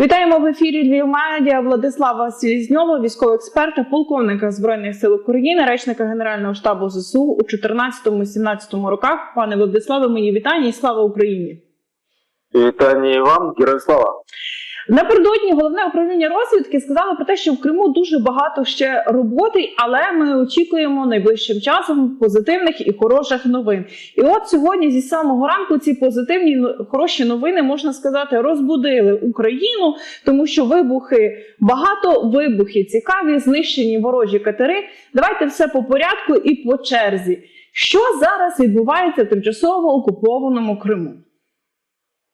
Вітаємо в ефірі Львів Медіа Владислава Слізньова, військового експерта, полковника збройних сил України, речника Генерального штабу ЗСУ у 14-17 роках. Пане Владиславе, мої вітання і слава Україні! Вітання вам, героям слава. Напередодні головне управління розвідки сказало про те, що в Криму дуже багато ще роботи, але ми очікуємо найближчим часом позитивних і хороших новин. І от сьогодні, зі самого ранку, ці позитивні ну, хороші новини можна сказати розбудили Україну, тому що вибухи багато вибухи цікаві, знищені ворожі катери. Давайте все по порядку і по черзі. Що зараз відбувається в тимчасово окупованому Криму?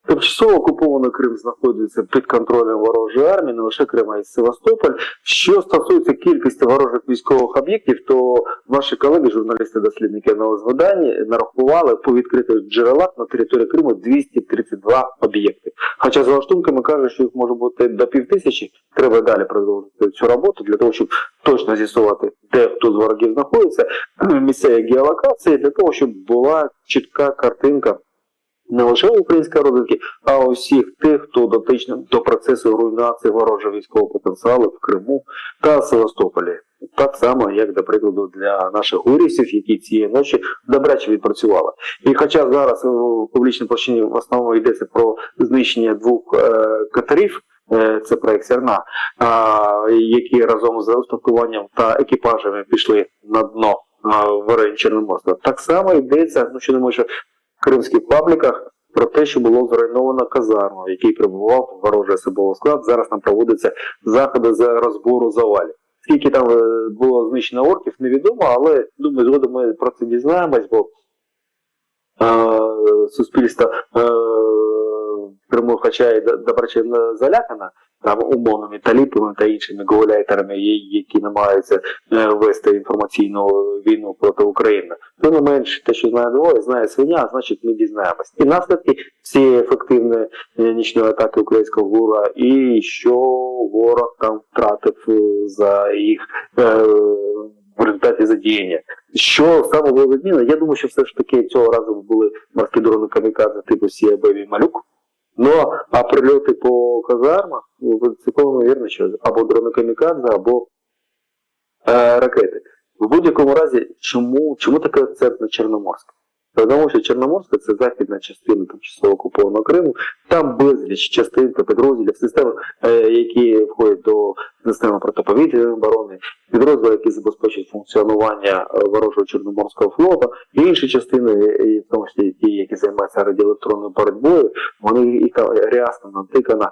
Тимчасово окупований Крим знаходиться під контролем ворожої армії, не лише Крим, а й Севастополь. Що стосується кількості ворожих військових об'єктів, то ваші колеги, журналісти-дослідники на видання, нарахували по відкритих джерелах на території Криму 232 об'єкти. Хоча за лаштунками кажуть, що їх може бути до півтисячі, треба далі продовжувати цю роботу для того, щоб точно з'ясувати, де хто з ворогів знаходиться, місцеві геолокації, для того, щоб була чітка картинка не лише української розвідки, а усіх тих, хто дотичний до процесу руйнації ворожого військового потенціалу в Криму та Севастополі. Так само, як, до прикладу, для наших гурівців, які цієї ночі добряче відпрацювали. І хоча зараз у публічній площині в основному йдеться про знищення двох е, катерів, е, це проект Сірна, а, які разом з устаткуванням та екіпажами пішли на дно в районі Чорноморська. Так само йдеться, ну що не може кримських пабліках про те, що було зруйновано казарму, в якій перебував ворожий особовий склад. Зараз там проводяться заходи з розбору завалів. Скільки там е, було знищено орків, невідомо, але думаю, згодом ми про це дізнаємось, бо е, суспільство е, Криму, хоча й до- доброчинно залякано, там умовними таліпами та іншими гауляйтерами, які намагаються е, вести інформаційну війну проти України. Тим не менш, те, що знає двоє, знає свиня, значить ми дізнаємось. І наслідки цієї ефективної е, нічної атаки українського ГУРа, і що ворог там втратив е, за їх в результаті задіяння. Що саме було відмінно? Я думаю, що все ж таки цього разу були морські дрони камікадзе типу Сія Беві Малюк. Ну, а прильоти по казармах, ну, цілком вірно, що або дрони камікадзе, або е, ракети. В будь-якому разі, чому, чому такий акцент на Чорноморськ? Тому що Чорноморська це західна частина тимчасово окупованого Криму, там безліч частин та підрозділів, систем, е, які входять до системи протиповітряної оборони, підрозділи, які забезпечують функціонування е, ворожого Чорноморського флоту, і інші частини, і в тому числі ті, які займаються радіоелектронною боротьбою, вони і рясно натикана е,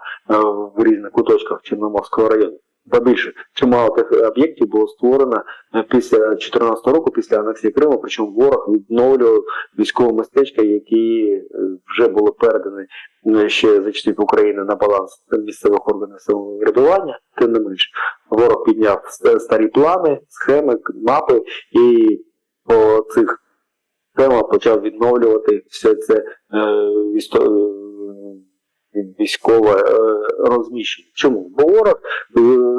в різних куточках Чорноморського району. Ба чимало тих об'єктів було створено е, після 2014 року, після анексії Криму, причому ворог відновлював військові містечка, які е, вже були передані е, ще за часів України на баланс місцевих органів самоврядування. Тим не менш, ворог підняв старі плани, схеми, мапи і по цих схемах почав відновлювати все це військове розміщення. Чому? Бо ворог,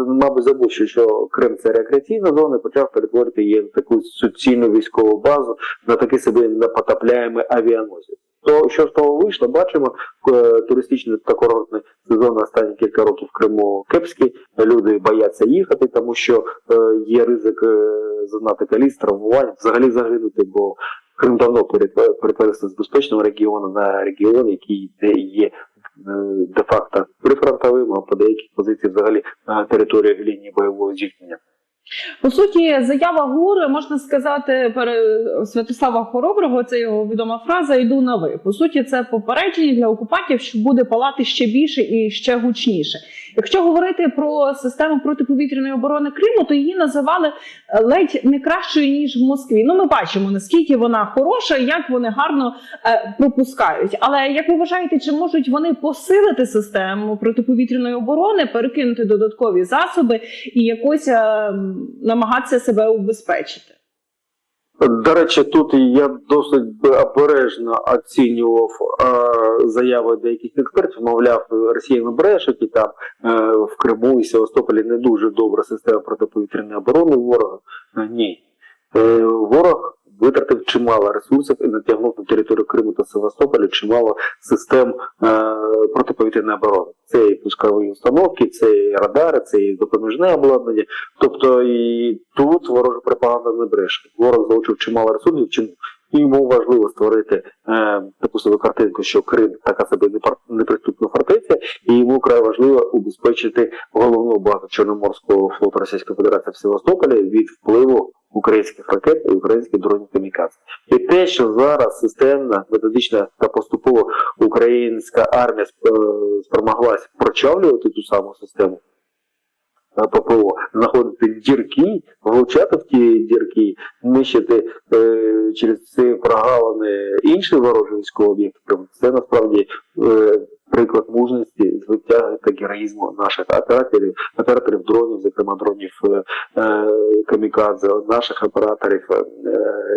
мабуть, забув, що, Крим це рекреаційна зона, почав перетворити її на таку суцільну військову базу, на такий собі непотопляємий авіаносець. То що з того вийшло, бачимо, е, туристичний та курортний сезон останні кілька років в Криму кепський. Люди бояться їхати, тому що е, є ризик е, зазнати коліс, травмувань, взагалі загинути, бо Крим давно перетворився з безпечного регіону на регіон, який де є де-факто прифронтовим, а по деяких позиціях взагалі на території лінії бойового зіткнення. По суті, заява ГУР, можна сказати, пере... Святослава Хороброго, це його відома фраза Йду на ви. По суті, це попередження для окупантів, що буде палати ще більше і ще гучніше. Якщо говорити про систему протиповітряної оборони Криму, то її називали е, ледь не кращою ніж в Москві. Ну, ми бачимо наскільки вона хороша, як вони гарно е, пропускають. Але як ви вважаєте, чи можуть вони посилити систему протиповітряної оборони, перекинути додаткові засоби і якось е, намагатися себе убезпечити? До речі, тут я досить обережно оцінював е, заяви деяких експертів. Мовляв, росіяни бреше, і там е, в Криму і Севастополі не дуже добра система протиповітряної оборони ворога. Е, Ні. Ворог витратив чимало ресурсів і натягнув на територію Криму та Севастополя чимало систем е, протиповітряної оборони. Це і пускові установки, це і радари, це і допоміжне обладнання. Тобто і тут ворожа пропаганда не бреше. Ворог залучив чимало ресурсів, чим і йому важливо створити е, таку собі картинку, що Крим така собі неприступна фортеця, і йому край важливо убезпечити головну базу Чорноморського флоту Російської Федерації в Севастополі від впливу українських ракет і українських дронів камікадзе. І те, що зараз системно, методично та поступово українська армія е, спромоглась прочавлювати ту саму систему. ППО, знаходити дірки, влучати в ті дірки, нищити е, через ці прогалини інші ворожі військові об'єкти. Це насправді е, приклад мужності, звиття та героїзму наших операторів, операторів дронів, зокрема дронів е, е, камікадзе, наших операторів е,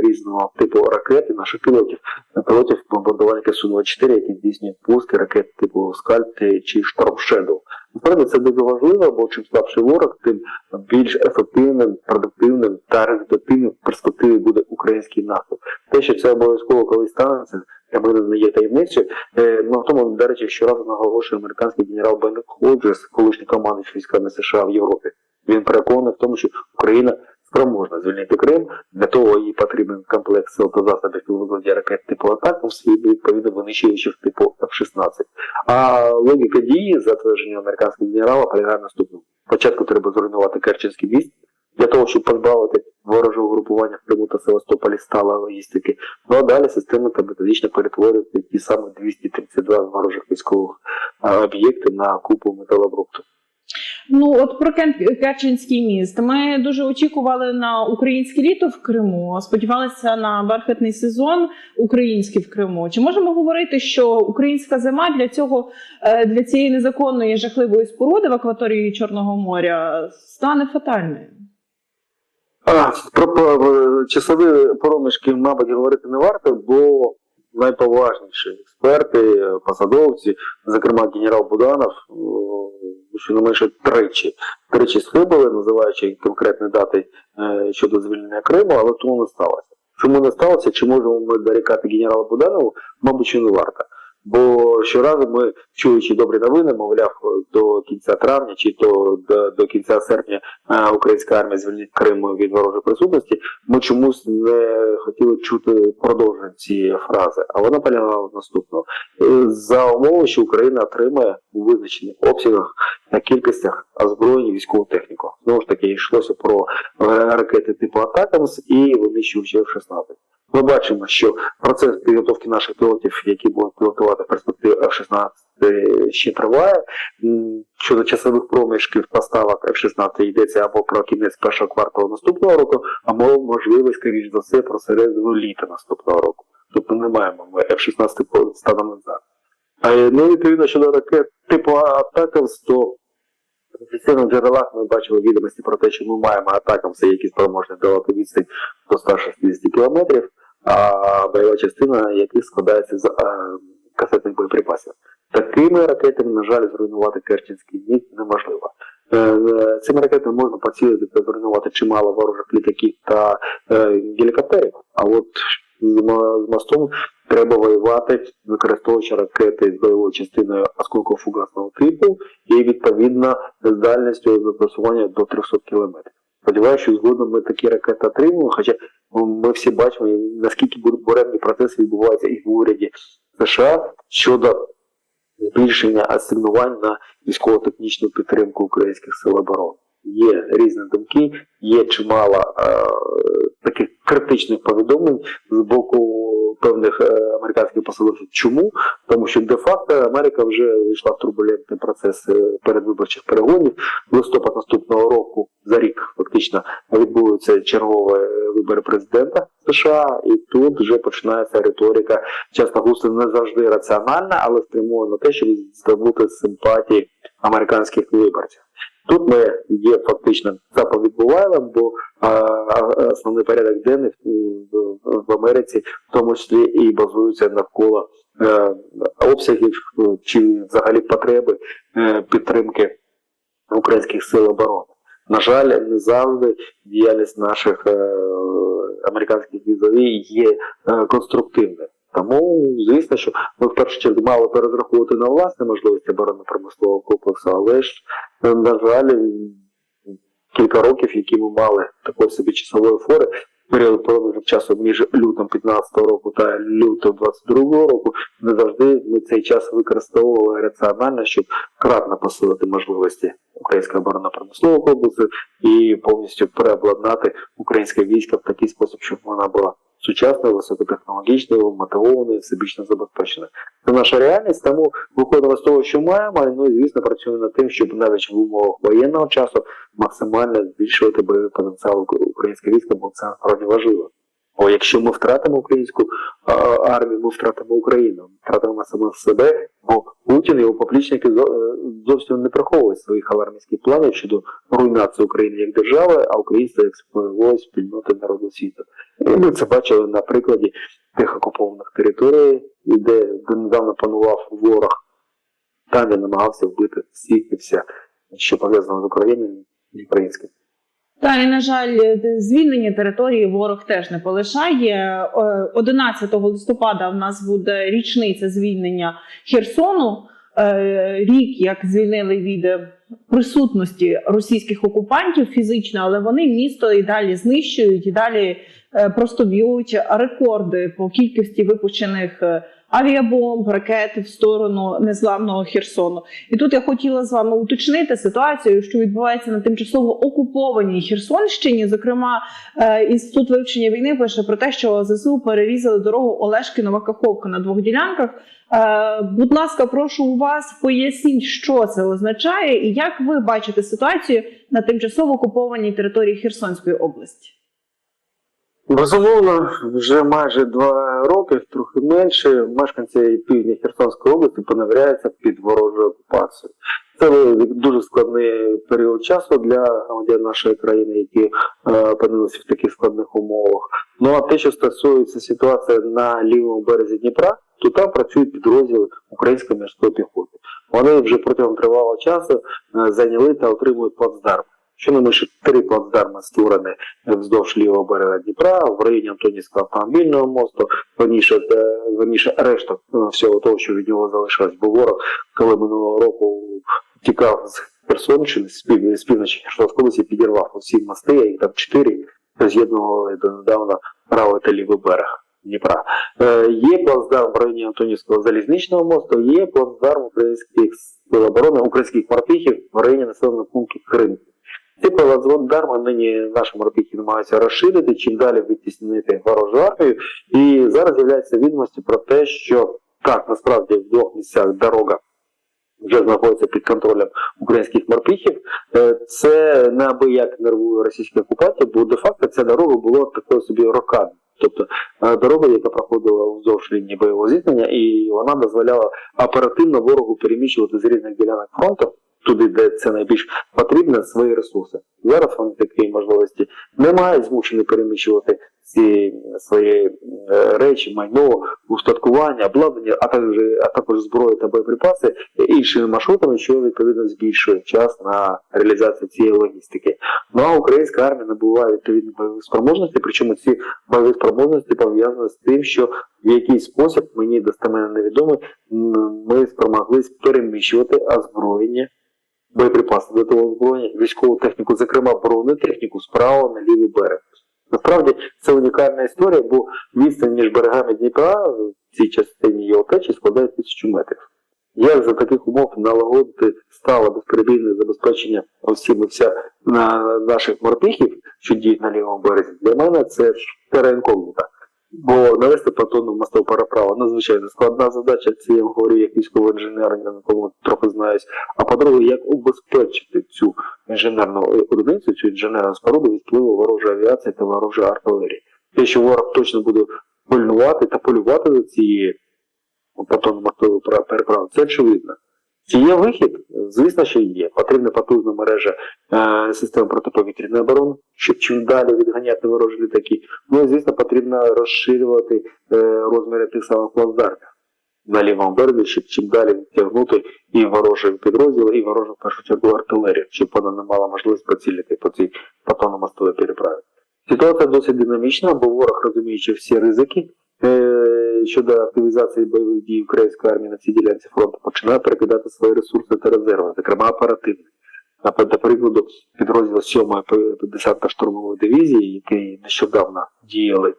різного типу ракет і наших пілотів, пілотів бомбардувальника Су-24, які здійснюють пуски ракет типу Скальп чи Шторм Shadow. Насправді це дуже важливо, бо чим слабший ворог, тим більш ефективним, продуктивним та результативним в перспективі буде український наступ. Те, що це обов'язково колись станеться, для мене не є таємницею. Е, Ну, в тому, до речі, щоразу наголошує американський генерал Беннет Ходжес, колишній командуючий військами США в Європі. Він переконаний в тому, що Україна спроможна звільнити Крим. Для того їй потрібен комплект сил та засобів у вигляді ракет типу атак, свій відповідно винищувачів типу F-16. А логіка дії, затвердження американського генерала, полягає наступному. Спочатку треба зруйнувати Керченський міст для того, щоб позбавити ворожого групування в Криму та Севастополі стала логістики. Ну а далі системно та методично перетворювати ті самі 232 ворожих військових об'єкти на купу металобрухту. Ну от про Керченський міст. Ми дуже очікували на українське літо в Криму. Сподівалися на бархатний сезон український в Криму. Чи можемо говорити, що українська зима для цього е, для цієї незаконної жахливої споруди в акваторії Чорного моря стане фатальною? А, про, часові проміжки, мабуть, говорити не варто, бо найповажніші експерти, посадовці, зокрема генерал Буданов, щонайменше тричі, тричі схибили, називаючи конкретні дати е, щодо звільнення Криму, але тому не сталося. Чому не сталося? Чи можемо ми дорікати генералу Буданову? Мабуть, що не варто. Бо щоразу ми, чуючи добрі новини, мовляв, до кінця травня чи то до, до кінця серпня е, українська армія звільнить Крим від ворожої присутності, ми чомусь не хотіли чути продовження цієї фрази, а вона полягала в наступному. Е, За умови, що Україна отримає у визначених обсягах та кількостях озброєння військову техніку. Знову ж таки, йшлося про е, ракети типу Атакамс і винищувачі F-16. Ми бачимо, що процес підготовки наших пілотів, які будуть пілотувати в перспективі F-16, е, ще триває. Щодо часових проміжків поставок F-16 йдеться або про кінець першого кварталу наступного року, або можливо, скоріш за все, про середину літа наступного року. Тобто не маємо ми F-16 станом на зараз. А ну, відповідно щодо ракет типу Атакамс, то в офіційних джерелах ми бачили відомості про те, що ми маємо Атакамси, які спроможні давати відстань до 160 кілометрів, а бойова частина яких складається з касетних боєприпасів. Такими ракетами, на жаль, зруйнувати Керченський міст неможливо. Е, е, Цими ракетами можна поцілити та зруйнувати чимало ворожих літаків та е, гелікоптерів. А от з мостом треба воювати, використовуючи ракети з бойовою частиною осколково-фугасного типу і відповідно з дальністю застосування до 300 кілометрів. Сподіваюся, що згодом ми такі ракети отримуємо, хоча ми всі бачимо, наскільки буремні процеси відбуваються і в уряді США щодо збільшення асигнувань на військово-технічну підтримку українських сил оборони. Є різні думки, є чимало е, таких критичних повідомлень з боку певних е, американських посадовців. Чому? Тому що де-факто Америка вже вийшла в турбулентний процес е, передвиборчих перегонів. Листопад наступного року за рік фактично відбудуться чергові е, вибори президента США, і тут вже починається риторика, часто густо не завжди раціональна, але спрямована на те, щоб здобути симпатії американських виборців. Тут ми є фактично заповідбувайлом, бо а, а, основний порядок денний в, Америці, в тому числі і базується навколо е, обсягів е, чи взагалі потреби е, підтримки українських сил оборони. На жаль, не завжди діяльність наших е, американських візові є конструктивною. Тому, звісно, що ми в першу чергу мали перераховувати на власні можливості оборонно-промислового комплексу, але ж, на жаль, кілька років, які ми мали такої собі часової фори, період проміжок часу між лютом 15 року та лютом 22 року, не завжди ми цей час використовували раціонально, щоб кратно посилити можливості українського оборонно-промислового комплексу і повністю переобладнати українське військо в такий спосіб, щоб вона була сучасною, високотехнологічною, мотивованою, всебічно забезпеченою. Це наша реальність, тому виходимо з того, що маємо, ну і звісно працюємо над тим, щоб навіть в умовах воєнного часу максимально збільшувати бойовий потенціал ук- українського війська, бо це насправді важливо. Бо якщо ми втратимо українську армію, ми втратимо Україну, ми втратимо саме себе, бо Путін і його поплічники е, зовсім не приховують своїх алармійських планів щодо руйнації України як держави, а українців як спільної спільноти народу світу. І ми це бачили на прикладі тих окупованих територій, де, недавно панував ворог, там він намагався вбити всіх і вся, що пов'язано з Україною і українським. Та і на жаль, звільнення території ворог теж не полишає. Е, 11 листопада в нас буде річниця звільнення Херсону. Е, Рік, як звільнили від е, присутності російських окупантів фізично, але вони місто і далі знищують, і далі е, просто б'ють рекорди по кількості випущених е, авіабомб, ракет в сторону незламного Херсону. І тут я хотіла з вами уточнити ситуацію, що відбувається на тимчасово окупованій Херсонщині. Зокрема, е, інститут вивчення війни пише про те, що ЗСУ перерізали дорогу Олешки Каховка на двох ділянках. Е, Будь ласка, прошу у вас поясніть, що це означає, і як ви бачите ситуацію на тимчасово окупованій території Херсонської області. Безумовно, вже майже два роки, трохи менше, мешканці півдня Херсонської області поневіряються під ворожою окупацією. Це дуже складний період часу для громадян нашої країни, які е, опинилися в таких складних умовах. Ну а те, що стосується ситуації на лівому березі Дніпра, то там працюють підрозділи української морської піхоти. Вони вже протягом тривалого часу е, зайняли та отримують плацдарм. Щонайменше три плацдарми створені вздовж лівого берега Дніпра, в районі Антонівського автомобільного мосту, верніше, е, верніше решта е, всього того, що від нього залишилось. Бо ворог, коли минулого року тікав з Херсонщини, з півночі Херсонської підірвав усі мости, а їх там чотири, з'єднували донедавна правий та лівий берег. Дніпра. Е, є плацдарм в районі Антонівського залізничного мосту, є плацдарм українських оборони, українських морпіхів в районі населеного пункту Крим. Ці плацдарми нині наші морпіхи намагаються розширити, чим далі витіснити ворожу армію. І зараз з'являються відомості про те, що так, насправді в двох місцях дорога вже знаходиться під контролем українських морпіхів. Е, Це неабияк нервує російських окупантів, бо де-факто ця дорога була такою собі рокадою. Тобто е, дорога, яка проходила вздовж лінії бойового зіткнення, і вона дозволяла оперативно ворогу переміщувати з різних ділянок фронту туди, де це найбільш потрібно, свої ресурси. Зараз вони такої можливості не мають змушені переміщувати ці свої е, речі, майно, устаткування, обладнання, а також, а також зброю та боєприпаси іншими маршрутами, що відповідно збільшує час на реалізацію цієї логістики. Ну а українська армія набуває відповідні бойових спроможності, причому ці бойові спроможності пов'язані з тим, що в якийсь спосіб мені достеменно невідомий, ми спромоглись переміщувати озброєння боєприпаси до того озброєння, військову техніку, зокрема бронетехніку, справа на лівий берег. Насправді це унікальна історія, бо відстань між берегами Дніпра в цій частині його течії складає тисячу метрів. Як за таких умов налагодити стало безперебійне забезпечення всім і вся на наших морпіхів, що діють на лівому березі, для мене це інкогніта. Бо навести понтонну мостову переправу надзвичайно складна задача, це я говорю як військовий інженер, я на тому трохи знаюсь. А по-друге, як убезпечити цю інженерну одиницю, цю інженерну споруду від впливу ворожої авіації та ворожої артилерії. Те, що ворог точно буде пильнувати та полювати за цією понтонно мостовою переправою, це очевидно. Чи є вихід? Звісно, що є. Потрібна потужна мережа е, систем протиповітряної оборони, щоб чим далі відганяти ворожі літаки. Ну і звісно, потрібно розширювати е, розміри тих самих плацдармів. на лівому березі, щоб чим далі відтягнути і ворожі підрозділи, і ворожу в першу чергу артилерію, щоб вона не мала можливість поцілити по цій потонно-мостовій переправі. Ситуація досить динамічна, бо ворог, розуміючи всі ризики е, щодо активізації бойових дій української армії на цій ділянці фронту, починає перекидати свої ресурси та резерви, зокрема оперативні. До підрозділ 7-ї десятка штурмової дивізії, які нещодавно діяли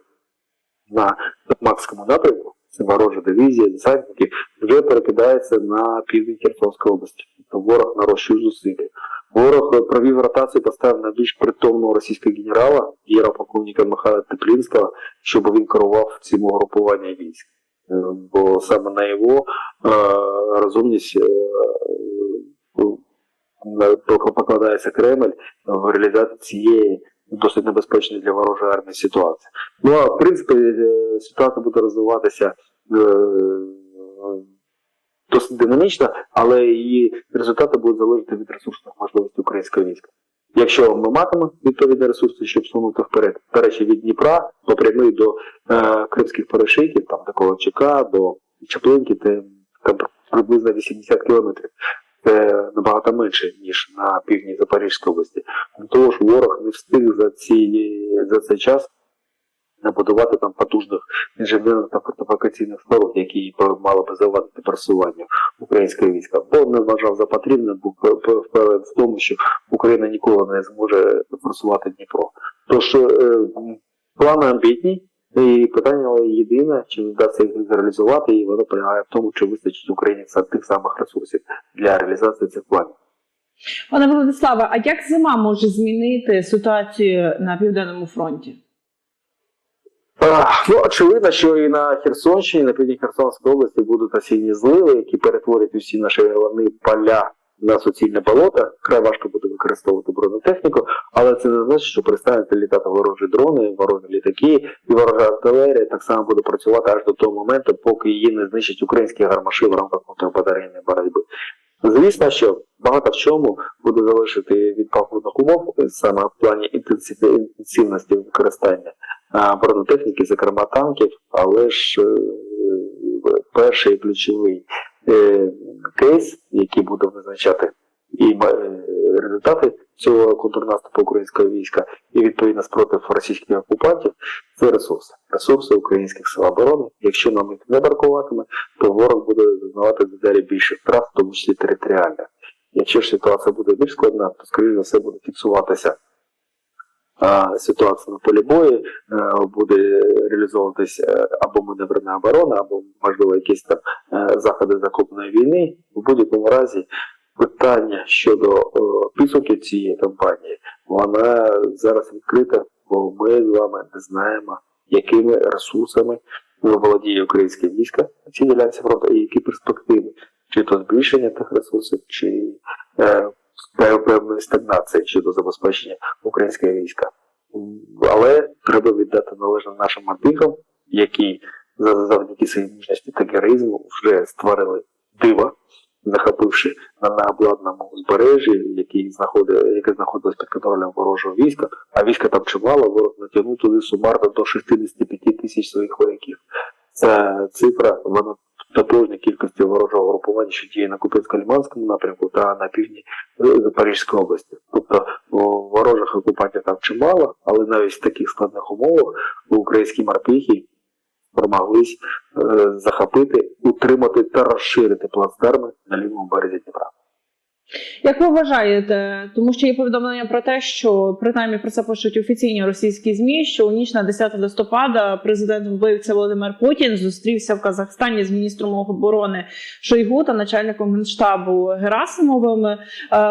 на Токмакському напрямку, це ворожа дивізія, десантники, вже перекидається на південь Херсонської області. Тобто ворог нарощує зусилля. Ворог е, провів ротацію, поставив на більш притомного російського генерала, генерал-полковника Михайла Теплінського, щоб він керував цим угрупуванням військ. Е, Бо саме на його е, розумність покладається Кремль в реалізації цієї досить небезпечної для ворожої армії ситуації. Ну а в принципі ситуація буде розвиватися досить динамічно, але її результати будуть залежати від ресурсних можливостей українського війська. Якщо ми матимемо відповідні ресурси, щоб сунути вперед, до речі, від Дніпра по прямий до е, кримських перешийків, там до Ковальчука, до Чаплинки, це там приблизно 80 кілометрів. Це набагато менше, ніж на півдні Запорізької області. Того ж, ворог не встиг за, ці, за цей час набудувати там потужних інженерних та фортифікаційних споруд, які мали би завадити просуванню українського війська. Бо не вважав за потрібне, був впевнений в тому, що Україна ніколи не зможе просувати Дніпро. Тож е, плани амбітні. І питання єдине, чи вдасться їх зреалізувати, і воно полягає в тому, чи вистачить Україні тих самих ресурсів для реалізації цих планів. Пане Владиславе, а як зима може змінити ситуацію на південному фронті? Ну, очевидно, що і на Херсонщині, на півдні Херсонської області будуть осінні зливи, які перетворять усі наші головні поля на суцільне болото. Край важко буде використовувати бронетехніку, але це не значить, що перестануть літати ворожі дрони, ворожі літаки і ворожа артилерія так само буде працювати аж до того моменту, поки її не знищать українські гармаші в рамках контрбатарейної боротьби. Звісно, що багато в чому буде залежати від погодних умов, саме в плані інтенсивності використання бронетехніки, зокрема танків, але ж е, перший ключовий е, кейс, який буде визначати і е, результати цього контрнаступу українського війська, і відповідно спротив російських окупантів, це ресурси. Ресурси українських сил оборони. Якщо нам їх не бракуватиме, то ворог буде зазнавати дедалі більше втрат, в тому числі територіальних. Якщо ж ситуація буде більш складна, то скоріш за все буде фіксуватися ситуація на полі бою, е, буде реалізовуватись е, або маневрена оборона, або можливо якісь там е, заходи закупної війни. В будь-якому разі питання щодо підсумків цієї кампанії, вона зараз відкрита, бо ми з вами не знаємо, якими ресурсами володіє українське військо на цій ділянці фронту, і які перспективи, чи то збільшення тих ресурсів, чи певної стагнації щодо забезпечення українського війська. Але треба віддати належне нашим морпіхам, які за- завдяки своїй мужності та героїзму вже створили диво, захопивши на необладнаному узбережжі, яке знаходилось під контролем ворожого війська, а війська там чимало, ворог натягнув туди сумарно до 65 тисяч своїх вояків. Ця цифра вона тотожна кількості ворожого групування, що діє на Купецько-Ліманському напрямку та на півдні Запорізької області. Тобто ворожих окупантів там чимало, але навіть в таких складних умовах українські морпіхи Промоглись е, захопити, утримати та розширити плацдарми на лівому березі Дніпра. Як ви вважаєте, тому що є повідомлення про те, що принаймні про це пишуть офіційні російські змі, що у ніч на 10 листопада президент вбивця Володимир Путін зустрівся в Казахстані з міністром оборони Шойгу та начальником генштабу Герасимовим. Е,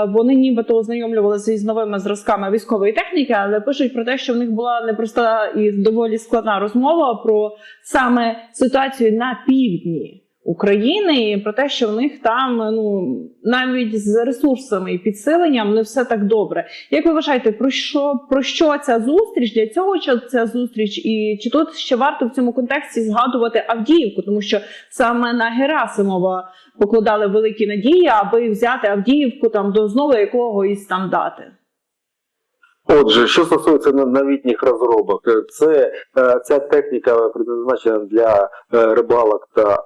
Вони нібито ознайомлювалися із новими зразками військової техніки, але пишуть про те, що в них була непроста і доволі складна розмова про саме ситуацію на півдні. України і про те, що в них там ну навіть з ресурсами і підсиленням не все так добре. Як ви вважаєте, про що про що ця зустріч? Для цього що ця зустріч, і чи тут ще варто в цьому контексті згадувати Авдіївку, тому що саме на Герасимова покладали великі надії, аби взяти Авдіївку там до знову якогось там дати? Отже, що стосується новітніх розробок, е, це е, ця техніка призначена для е, рибалок та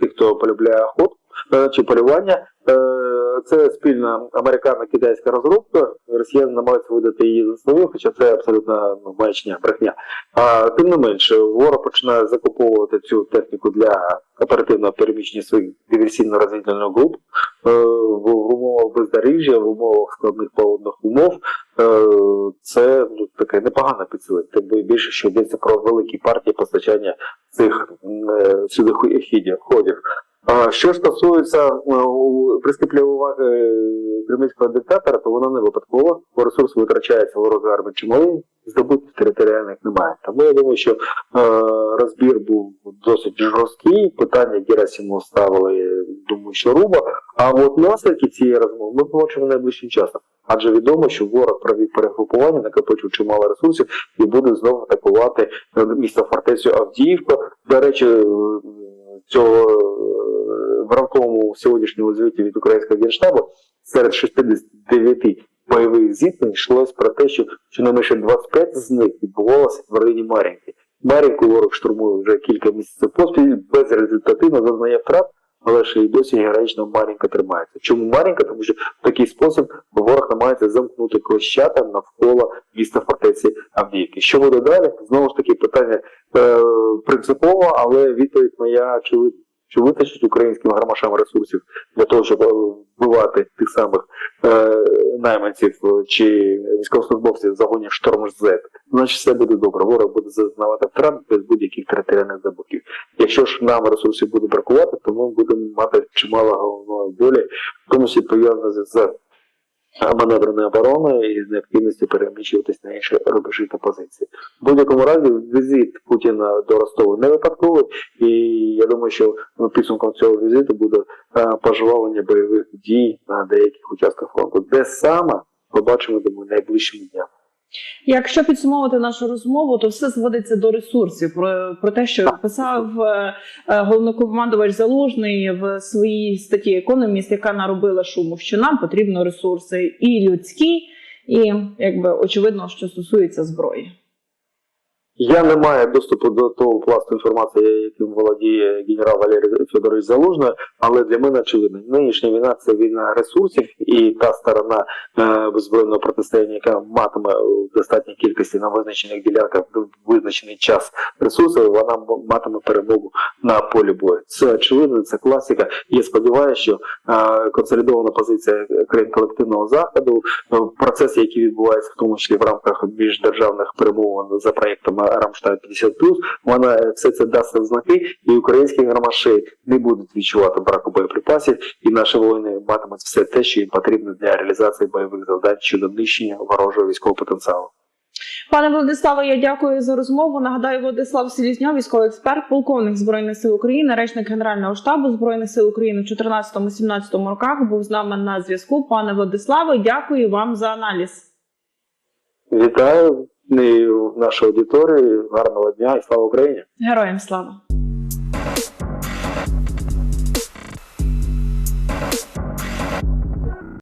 тих, хто полюбляє охоту. е, чи полювання. Е, Це спільна американо-китайська розробка. Росіяни намагаються видати її за свою, хоча це абсолютно ну, маячня, брехня. А тим не менше, ворог починає закуповувати цю техніку для оперативного переміщення своїх диверсійно-розвідувальних груп е, в, умовах бездоріжжя, в умовах складних погодних умов. Е, Це ну, таке непогане підсилення. Тим більше, що йдеться про великі партії постачання цих е, сюди ходів. Що стосується е, прискіпливої уваги е, кремлівського диктатора, то воно не випадково, бо ресурс витрачається ворога армії чималий, здобутків територіальних немає. Тому я думаю, що е, розбір був досить жорсткий. Питання Герасиму ставили, думаю, що руба. А от наслідки цієї розмови ми побачимо найближчим часом. Адже відомо, що ворог провів перегрупування, накопичив чимало ресурсів і буде знову атакувати місто фортецю Авдіївку. До речі, цього е, в ранковому сьогоднішньому звіті від українського генштабу серед 69 бойових зіткнень йшлось про те, що щонайменше 25 з них відбувалося в районі Мар'їнки. Мар'їнку ворог штурмує вже кілька місяців поспіль, безрезультативно зазнає втрат, але ще й досі героїчно Мар'їнка тримається. Чому Мар'їнка? Тому що в такий спосіб ворог намагається замкнути клещата навколо міста фортеці Авдіївки. Що буде далі? Знову ж таки, питання е, принципово, але відповідь моя очевидна. Що витащить українським громашам ресурсів для того, щоб е, вбивати тих самих е, найманців е, чи військовослужбовців загоні Шторм Z, значить все буде добре. Ворог буде зазнавати втрат без будь-яких територіальних забухів. Якщо ж нам ресурсів буде бракувати, то ми будемо мати чимало головної болі, в тому числі пов'язане з- з оборони і з необхідності переміщуватись на інші рубежі та позиції. В будь-якому разі візит Путіна до Ростова не випадковий, і я думаю, що підсумком цього візиту буде е, пожвавлення бойових дій на деяких участках фронту. Де саме побачимо думаю, найближчими днями. Якщо підсумовувати нашу розмову, то все зводиться до ресурсів. Про, про те, що писав е, е, головнокомандувач Залужний в своїй статті Економіст, яка наробила шуму, що нам потрібно ресурси і людські, і якби очевидно, що стосується зброї. Я не маю доступу до того пласту інформації, яким володіє генерал Валерій Федорович Залужний, але для мене очевидно, нинішня війна це війна ресурсів, і та сторона е, збройного протистояння, яка матиме в достатній кількості на визначених ділянках в визначений час ресурсів, вона матиме перемогу на полі бою. Це очевидно, це класика. Я сподіваюся, що е, консолідована позиція країн колективного заходу, е, процеси, які відбуваються в тому числі в рамках міждержавних перемовин за проектом Рамштайн 50 вона е, все це дасть знаки, і українські громаші не будуть відчувати браку боєприпасів, і наші воїни матимуть все те, що їм потрібно для реалізації бойових завдань щодо нищення ворожого військового потенціалу. Пане Владиславе, я дякую за розмову. Нагадаю, Владислав Селізньов, військовий експерт, полковник збройних сил України, речник Генерального штабу збройних сил України в 14-17 роках. Був з нами на зв'язку. Пане Владиславе, дякую вам за аналіз. Вітаю і нашу аудиторію, гарного дня і слава Україні! Героям слава!